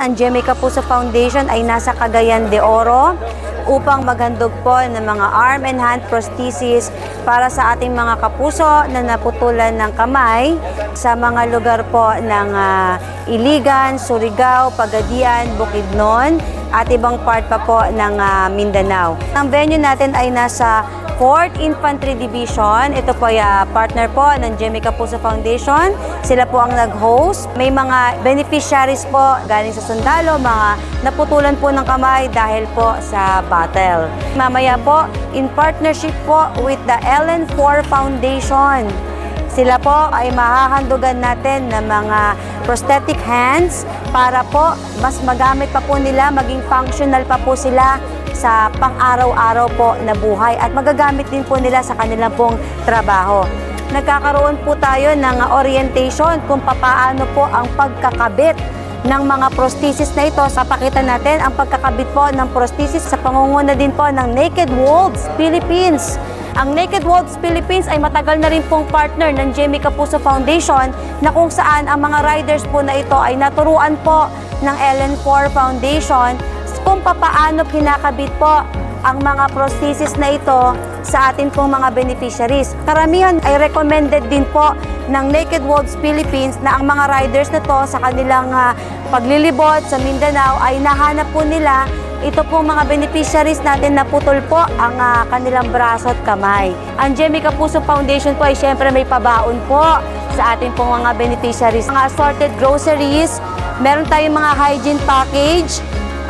Ang GMA Kapuso Foundation ay nasa Cagayan de Oro upang maghandog po ng mga arm and hand prosthesis para sa ating mga kapuso na naputulan ng kamay sa mga lugar po ng ah, Iligan, Surigao, Pagadian, Bukidnon at ibang part pa po ng ah, Mindanao. Ang venue natin ay nasa 4th Infantry Division. Ito po ay ah, partner po ng Jimmy Kapuso Foundation. Sila po ang nag-host. May mga beneficiaries po galing sa sundalo, mga naputulan po ng kamay dahil po sa battle. Mamaya po, in partnership po with the LN4 Foundation. Sila po ay mahahandugan natin ng mga prosthetic hands para po mas magamit pa po nila, maging functional pa po sila sa pang-araw-araw po na buhay at magagamit din po nila sa kanilang pong trabaho. Nagkakaroon po tayo ng orientation kung papaano po ang pagkakabit ng mga prosthesis na ito. Sa pakita natin ang pagkakabit po ng prosthesis sa pangunguna din po ng Naked Wolves Philippines. Ang Naked Wolves Philippines ay matagal na rin pong partner ng Jamie Kapuso Foundation na kung saan ang mga riders po na ito ay naturuan po ng Ellen4 Foundation kung papaano kinakabit po ang mga prosthesis na ito sa atin pong mga beneficiaries. Karamihan ay recommended din po ng Naked Wolves Philippines na ang mga riders na to sa kanilang ah, paglilibot sa Mindanao ay nahanap po nila ito pong mga beneficiaries natin na putol po ang ah, kanilang braso at kamay. Ang Jemmy Kapuso Foundation po ay syempre may pabaon po sa ating pong mga beneficiaries. Mga assorted groceries, meron tayong mga hygiene package,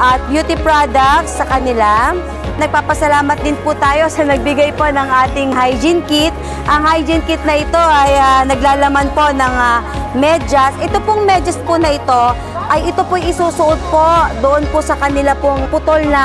at beauty products sa kanila. Nagpapasalamat din po tayo sa nagbigay po ng ating hygiene kit. Ang hygiene kit na ito ay ah, naglalaman po ng ah, medyas. Ito pong medyas po na ito ay ito po isusuot po doon po sa kanila pong putol na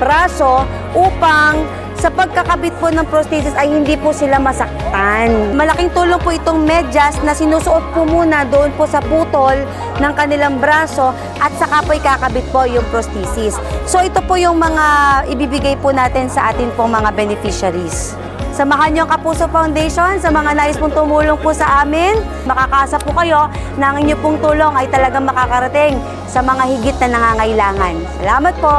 braso upang sa pagkakabit po ng prosthesis ay hindi po sila masaktan. Malaking tulong po itong medyas na sinusuot po muna doon po sa putol ng kanilang braso at saka po ikakabit po yung prosthesis. So ito po yung mga ibibigay po natin sa atin pong mga beneficiaries. Samahan niyo ang Kapuso Foundation sa mga nais pong tumulong po sa amin. Makakasa po kayo na ang inyong pong tulong ay talagang makakarating sa mga higit na nangangailangan. Salamat po!